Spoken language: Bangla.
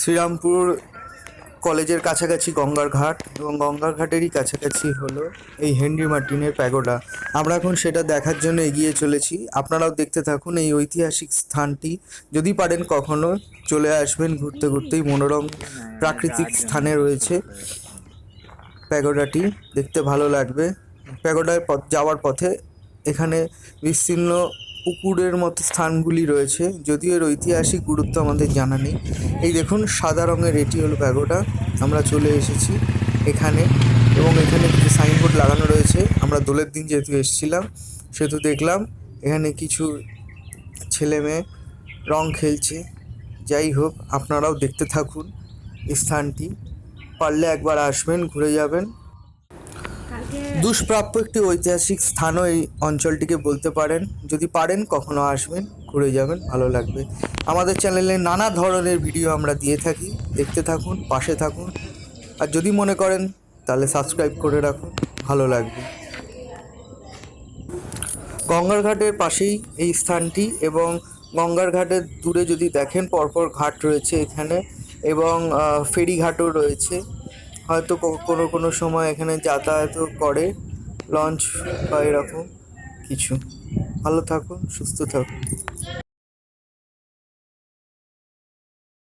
শ্রীরামপুর কলেজের কাছাকাছি গঙ্গার ঘাট এবং গঙ্গার ঘাটেরই কাছাকাছি হলো এই হেনরি মার্টিনের প্যাগোডা। আমরা এখন সেটা দেখার জন্য এগিয়ে চলেছি। আপনারাও দেখতে থাকুন এই ঐতিহাসিক স্থানটি। যদি পারেন কখনো চলে আসবেন ঘুরতে ঘুরতেই। মনোরম প্রাকৃতিক স্থানে রয়েছে প্যাগোডাটি। দেখতে ভালো লাগবে। প্যাগোডায় পথ যাওয়ার পথে এখানে বিস্তীর্ণ পুকুরের মতো স্থানগুলি রয়েছে, যদিও এর ঐতিহাসিক গুরুত্ব আমাদের জানা নেই। এই দেখুন, সাদা রঙের এটি হলো প্যাগোডা। আমরা চলে এসেছি এখানে এবং এখানে কিছু সাইনবোর্ড লাগানো রয়েছে। আমরা দোলের দিন যেহেতু এসেছিলাম, সেহেতু দেখলাম এখানে কিছু ছেলে মেয়ে রং খেলছে। যাই হোক, আপনারাও দেখতে থাকুন স্থানটি। পারলে একবার আসবেন, ঘুরে যাবেন। দুষ্প্রাপ্য একটি ঐতিহাসিক স্থানও এই অঞ্চলটিকে বলতে পারেন। যদি পারেন, কখনো আসবেন, ঘুরে যাবেন, ভালো লাগবে। আমাদের চ্যানেলে নানা ধরনের ভিডিও আমরা দিয়ে থাকি। দেখতে থাকুন, পাশে থাকুন। আর যদি মনে করেন, তাহলে সাবস্ক্রাইব করে রাখুন। ভালো লাগবে। গঙ্গার ঘাটের পাশেই এই স্থানটি এবং গঙ্গার ঘাটের দূরে যদি দেখেন, পরপর ঘাট রয়েছে এখানে এবং ফেরিঘাটও রয়েছে। হয়তো কোনো কোনো সময় এখানে যাতায়াতও করে লঞ্চ বা এরকম কিছু। ভালো থাকুন, সুস্থ থাকুন।